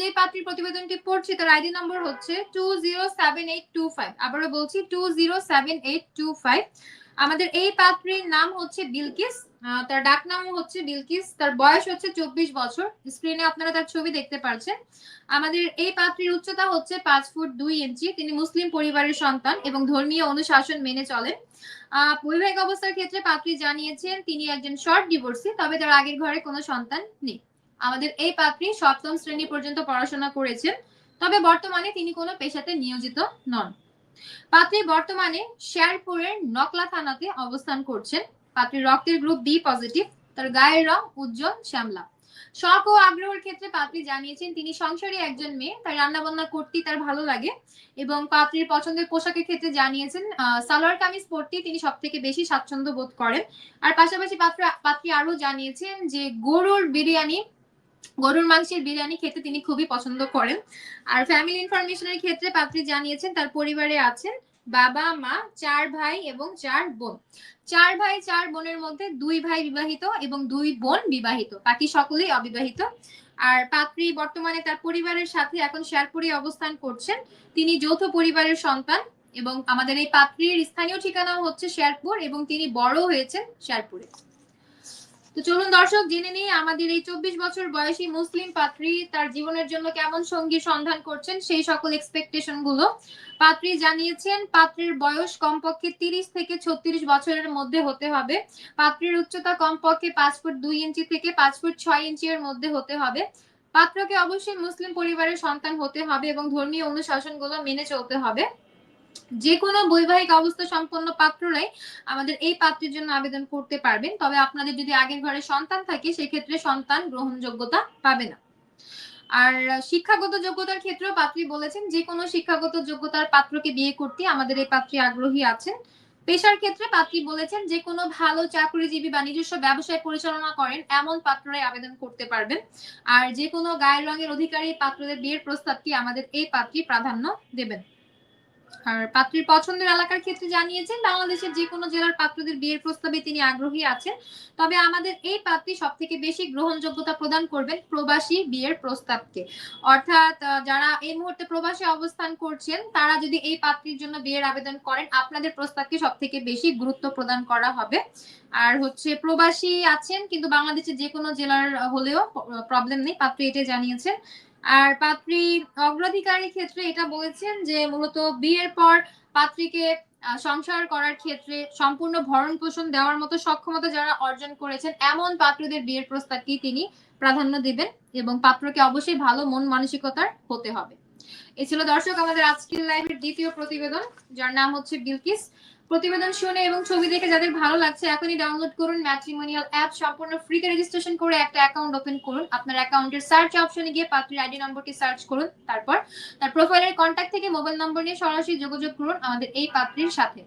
যে পাত্রী প্রতিবেদনটি পড়ছি, তার আইডি নম্বর হচ্ছে two zero seven eight two five আবারও বলছি two zero seven eight two five আমাদের এই পাত্রীর নাম হচ্ছে বিলকিস তার ডাক নাম হচ্ছে বিলকিস, তার বয়স হচ্ছে চব্বিশ বছর। স্ক্রিনে আপনারা তার ছবি দেখতে পাচ্ছেন আমাদের এই পাত্রীর উচ্চতা হচ্ছে পাঁচ ফুট দুই ইঞ্চি। তিনি মুসলিম পরিবারের সন্তান এবং ধর্মীয় অনুশাসন মেনে চলেন। বৈবাহিক অবস্থার ক্ষেত্রে পাত্রী জানিয়েছেন, তিনি একজন শর্ট ডিভোর্সি, তবে তার আগের ঘরে কোনো সন্তান নেই। আমাদের এই পাত্রী সপ্তম শ্রেণি পর্যন্ত পড়াশোনা করেছেন, তবে বর্তমানে তিনি কোনো পেশাতে নিয়োজিত নন। পাত্রী বর্তমানে শেরপুরের নকলা থানাতে অবস্থান করছেন। পাত্রীর রক্তের গ্রুপ বি পজিটিভ, তার গায়ের রং উজ্জ্বল, শ্যামলা। শখ ও আগ্রহের ক্ষেত্রে পাত্রী জানিয়েছেন, তিনি সংসারী একজন মেয়ে তার রান্না বান্না করতেই তার ভালো লাগে এবং পাত্রীর পছন্দের পোশাকের ক্ষেত্রে জানিয়েছেন সালোয়ার কামিজ পরতেই তিনি সব থেকে বেশি স্বাচ্ছন্দ্য বোধ করেন। আর পাশাপাশি পাত্র, পাত্রী আরও জানিয়েছেন যে গরুর বিরিয়ানি গরুর মাংসের বিরিয়ানি খেতে তিনি খুবই পছন্দ করেন। আর ফ্যামিলি ইনফরমেশনের ক্ষেত্রে পাত্রী জানিয়েছেন, তার পরিবারে আছেন বাবা, মা, চার ভাই এবং চার বোন। চার ভাই, চার বোনের মধ্যে দুই ভাই বিবাহিত এবং দুই বোন বিবাহিত। বাকি সকলেই অবিবাহিত। আর পাত্রী বর্তমানে তার পরিবারের সাথে এখন শেরপুরে অবস্থান করছেন। তিনি যৌথ পরিবারের সন্তান এবং আমাদের এই পাত্রীর স্থানীয় ঠিকানা হচ্ছে শেরপুর এবং তিনি বড় হয়েছেন শেরপুরে। তো চলুন দর্শক, জেনে নিই আমাদের এই চব্বিশ বছর বয়সী মুসলিম পাত্রী তার জীবনের জন্য কেমন সঙ্গী সন্ধান করছেন সেই সকল এক্সপেকটেশনগুলো। পাত্রী জানিয়েছেন, পাত্রের বয়স কমপক্ষে তিরিশ থেকে ছত্রিশ বছরের মধ্যে হতে হবে। পাত্রীর উচ্চতা কমপক্ষে পাঁচ ফুট দুই ইঞ্চি থেকে পাঁচ ফুট ছয় ইঞ্চি এর মধ্যে হতে হবে। পাত্রকে অবশ্যই মুসলিম পরিবারের সন্তান হতে হবে এবং ধর্মীয় অনুশাসনগুলো মেনে চলতে হবে। যে কোনো বৈবাহিক অবস্থা সম্পন্ন পাত্ররাই আমাদের এই পাত্রের জন্য আবেদন করতে পারবেন, তবে আপনাদের যদি আগের ঘরে সন্তান থাকে, সেক্ষেত্রে সন্তান গ্রহণযোগ্যতা পাবে না। আর শিক্ষাগত যোগ্যতার ক্ষেত্রেও পাত্রী বলেছেন যে কোনো শিক্ষাগত যোগ্যতার পাত্রকে বিয়ে করতে আমাদের এই পাত্রী আগ্রহী আছেন। পেশার ক্ষেত্রে পাত্রী বলেছেন যে কোনো ভালো চাকরিজীবী বা নিজস্ব ব্যবসায় পরিচালনা করেন, এমন পাত্ররাই আবেদন করতে পারবেন। আর যে কোনো গায়ের রঙের অধিকারী পাত্রদের বিয়ের প্রস্তাবটি আমাদের এই পাত্রী প্রাধান্য দেবেন। আর পাত্রীর পছন্দের এলাকার ক্ষেত্রে জানিয়েছেন, বাংলাদেশের যে কোনো জেলার পাত্রদের বিয়ের প্রস্তাবে তিনি আগ্রহী আছেন। তবে আমাদের এই পাত্রী সব থেকে বেশি গ্রহণযোগ্যতা প্রদান করবেন প্রবাসী বিয়ের প্রস্তাবকে। অর্থাৎ যারা এই মুহূর্তে প্রবাসী অবস্থান করছেন, তারা যদি এই পাত্রীর জন্য বিয়ের আবেদন করেন, আপনাদের প্রস্তাবকে সব থেকে বেশি গুরুত্ব প্রদান করা হবে। আর হচ্ছে, প্রবাসী আছেন, কিন্তু বাংলাদেশের যে কোনো জেলার হলেও প্রবলেম নেই। পাত্রী এটা জানিয়েছেন। আর পাত্রী অগ্রাধিকারের ক্ষেত্রে এটা বলেছেন যে মূলত বিয়ের পর পাত্রীকে সংসার করার ক্ষেত্রে সম্পূর্ণ ভরণ পোষণ দেওয়ার মতো সক্ষমতা যারা অর্জন করেছেন, এমন পাত্রদের বিয়ের প্রস্তাবকেই তিনি প্রাধান্য দিবেন এবং পাত্রকে অবশ্যই ভালো মন মানসিকতার হতে হবে। এ ছিল দর্শক আমাদের আজকের লাইভের দ্বিতীয় প্রতিবেদন, যার নাম হচ্ছে বিলকিস। প্রতিবেদন শুনে এবং ছবি দেখে যাদের ভালো লাগছে, এখনই ডাউনলোড করুন ম্যাট্রিমোনিয়াল অ্যাপ সম্পূর্ণ ফ্রিতে রেজিস্ট্রেশন করে একটা অ্যাকাউন্ট ওপেন করুন। আপনার অ্যাকাউন্টের সার্চ অপশনে গিয়ে পাত্রীর আইডি নম্বরটি সার্চ করুন, তারপর তার প্রোফাইলের কন্ট্যাক্ট থেকে মোবাইল নম্বর নিয়ে সরাসরি যোগাযোগ করুন আমাদের এই পাত্রীর সাথে।